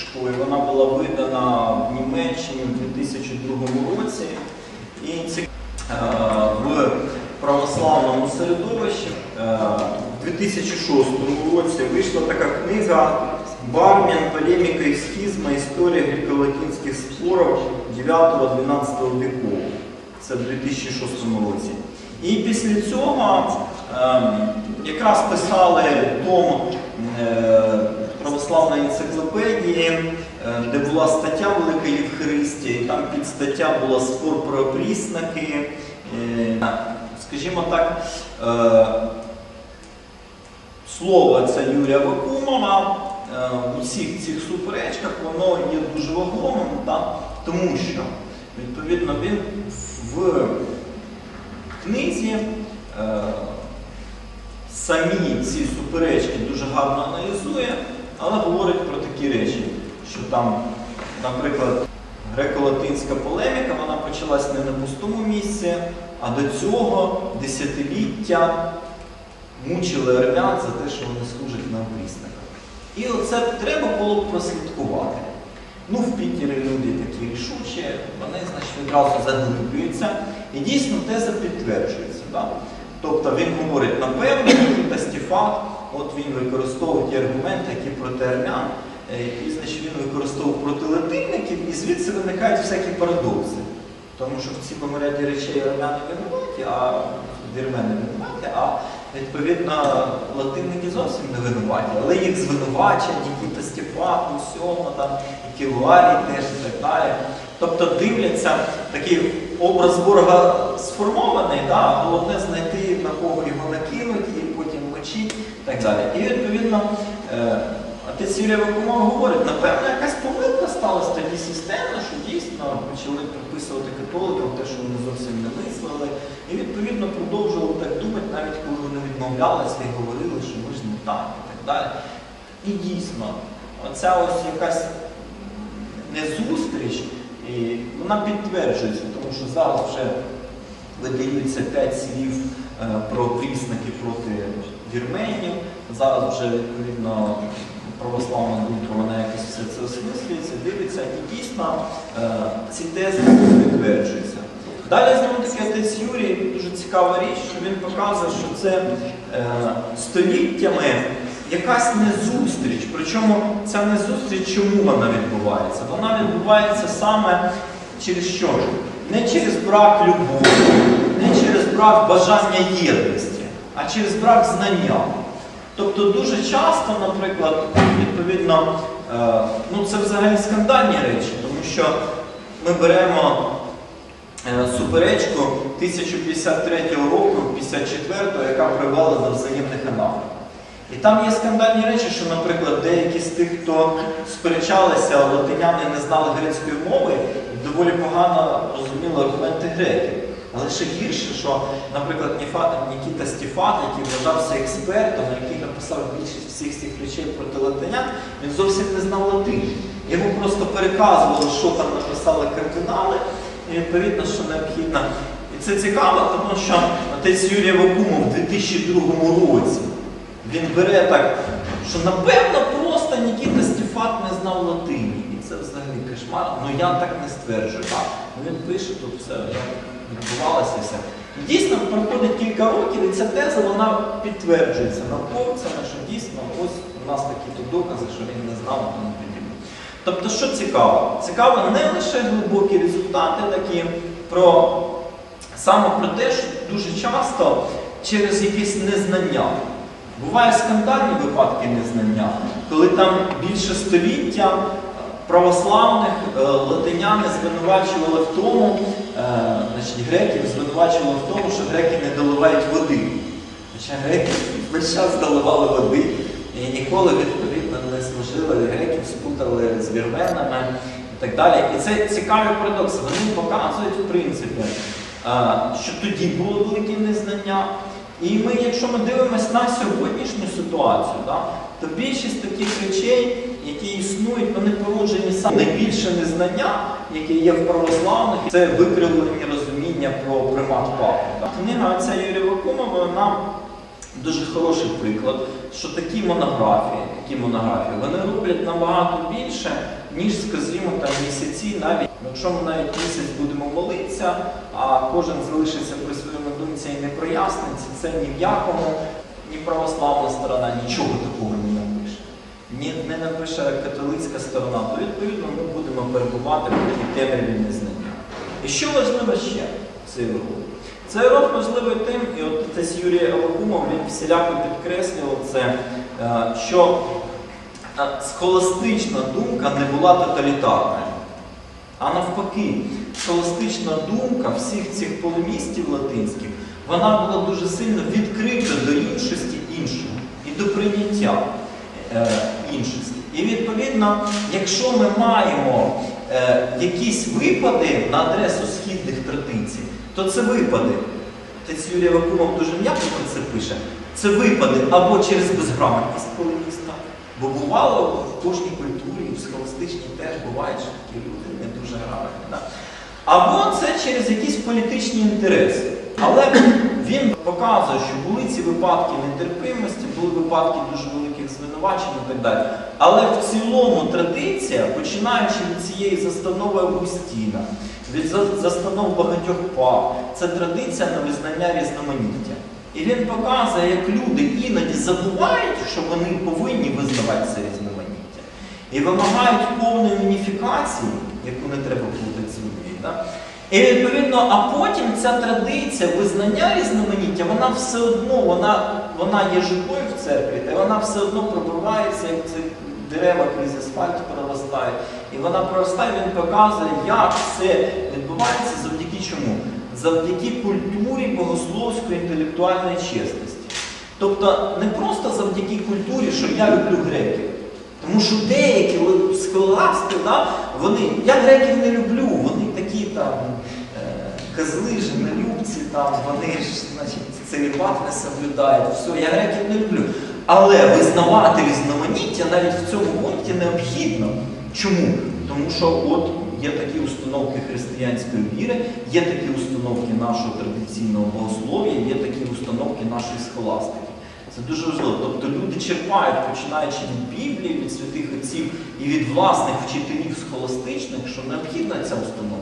школі. Вона була видана в Німеччині у 2002 році. І е, в православному середовищі е, в 2006 році вийшла така книга Бармін, полеміка і схизма, історія греко-латинських спорів 9-12 віку. Це в 2006 році. І після цього ем, якраз писали том е, православної енциклопедії, е, де була стаття Велика Євхаристія, і там під стаття була спор про пріснаки. Е, скажімо так, е, слово це Юрія Вакумова е, у всіх цих суперечках воно є дуже вагомим, тому що відповідно він в книзі самі ці суперечки дуже гарно аналізує, але говорить про такі речі, що там, наприклад, греко-латинська полеміка вона почалась не на пустому місці, а до цього десятиліття мучили армян за те, що вони служать на опрісниках. І оце треба було б прослідкувати. Ну, в Пітері люди такі рішучі, вони значить, відразу заглиблюються. І дійсно теза підтверджується. Да? Тобто він говорить, напевно, та Стефан, от він використовує ті аргументи, які проти армян, е, і значить, він використовував проти латинників, і звідси виникають всякі парадокси. Тому що в цілому ряді речей армяни винуваті, а вірмени винуваті, а відповідно латинники зовсім не винуваті, але їх звинувачать, Нікіта Стефан, у всьому, там, Кілуарій теж і так далі. Тобто дивляться, такий образ ворога сформований, да, головне знайти, на кого його накинуть і потім мочить і так далі. І відповідно е, отець Юрій Вакумов говорить, напевно, якась помилка сталася тоді системно, що дійсно почали приписувати католикам те, що вони зовсім не мислили. І відповідно продовжували так думати, навіть коли вони відмовлялися і говорили, що ми ж не так і так далі. І дійсно, оця ось якась незустріч, і вона підтверджується, тому що зараз вже видаються п'ять слів е, про прісники проти вірменів. Зараз вже відповідно православна група, вона якось все це осмислюється, дивиться, і дійсно е, ці тези підтверджуються. Далі знову таки отець Юрій, дуже цікава річ, що він показує, що це е, століттями якась незустріч. Причому ця незустріч, чому вона відбувається? Вона відбувається саме через що? Не через брак любові, брак бажання єдності, а через брак знання. Тобто дуже часто, наприклад, відповідно, е, ну це взагалі скандальні речі, тому що ми беремо е, суперечку 1053 року, 54-го, яка привела до взаємних аналогів. І там є скандальні речі, що, наприклад, деякі з тих, хто сперечалися, латиняни не знали грецької мови, доволі погано розуміли аргументи греків. Але ще гірше, що, наприклад, Нікіта Стефан, який вважався експертом, який написав більшість всіх цих речей проти латинян, він зовсім не знав латині. Йому просто переказували, що там написали кардинали, і відповідно, що необхідно. І це цікаво, тому що отець Юрій Вакумов у 2002 році він бере так, що напевно просто Нікіта Стефан не знав латині. І це взагалі кошмар. Ну я так не стверджую. Так? Він пише тут все, відбувалося і Дійсно, проходить кілька років, і ця теза вона підтверджується науковцями, що дійсно ось у нас такі тут докази, що він не знав тому подібне. Тобто, що цікаво? Цікаво не лише глибокі результати такі, про саме про те, що дуже часто через якесь незнання. Бувають скандальні випадки незнання, коли там більше століття православних е, латиняни звинувачували в тому, значить, греків звинувачували в тому, що греки не доливають води. Хоча греки весь час доливали води і ніколи відповідно не служили греків, спутали з вірменами і так далі. І це цікаві парадокси. Вони показують, в принципі, що тоді було велике незнання. І ми, якщо ми дивимося на сьогоднішню ситуацію, то більшість таких речей, які існують, вони породжені саме найбільше незнання, яке є в православних, це викривлені розуміння про примат папи. Да. Книга отця Юрія Вакумова, вона дуже хороший приклад, що такі монографії, такі монографії, вони роблять набагато більше, ніж, скажімо, там місяці навіть. Якщо ми навіть місяць будемо молитися, а кожен залишиться при своєму думці і не проясниться, це ні в якому, ні православна сторона нічого такого не. Ні, не напише католицька сторона, то відповідно ми будемо перебувати в такій темряві незнання. І що важливо ще цей урок? Цей урок важливий тим, і от отець Юрій Авакумов він всіляко підкреслював це, е, що е, схоластична думка не була тоталітарною. А навпаки, схоластична думка всіх цих полемістів латинських, вона була дуже сильно відкрита до іншості іншого і до прийняття е, іншості. І відповідно, якщо ми маємо якісь випади на адресу східних традицій, то це випади. Отець Юрій Вакумов дуже м'яко про це пише. Це випади або через безграмотність полеміста, бо бувало в кожній культурі, в схоластичній теж бувають що такі люди не дуже грамотні. Або це через якісь політичні інтереси. Але він показує, що були ці випадки нетерпимості, були випадки дуже звинувачень і так далі. Але в цілому традиція, починаючи від цієї застанови Августіна, від застанов багатьох пап, це традиція на визнання різноманіття. І він показує, як люди іноді забувають, що вони повинні визнавати це різноманіття. І вимагають повної уніфікації, яку не треба плутати любві. І відповідно, а потім ця традиція визнання різноманіття, вона все одно, вона, вона є живою в церкві, та вона все одно пробивається, як ці дерева крізь асфальт проростають. І вона проростає, він показує, як це відбувається завдяки чому? Завдяки культурі богословської інтелектуальної чесності. Тобто не просто завдяки культурі, що я люблю греків. Тому що деякі от схоласти, да, вони, я греків не люблю, вони такі там козли, женолюбці, там, вони ж, значить, целібат не соблюдають, все, я греків не люблю. Але визнавати різноманіття навіть в цьому пункті необхідно. Чому? Тому що от є такі установки християнської віри, є такі установки нашого традиційного богослов'я, є такі установки нашої схоластики. Це дуже важливо. Тобто люди черпають, починаючи від Біблії, від святих отців і від власних вчителів схоластичних, що необхідна ця установка.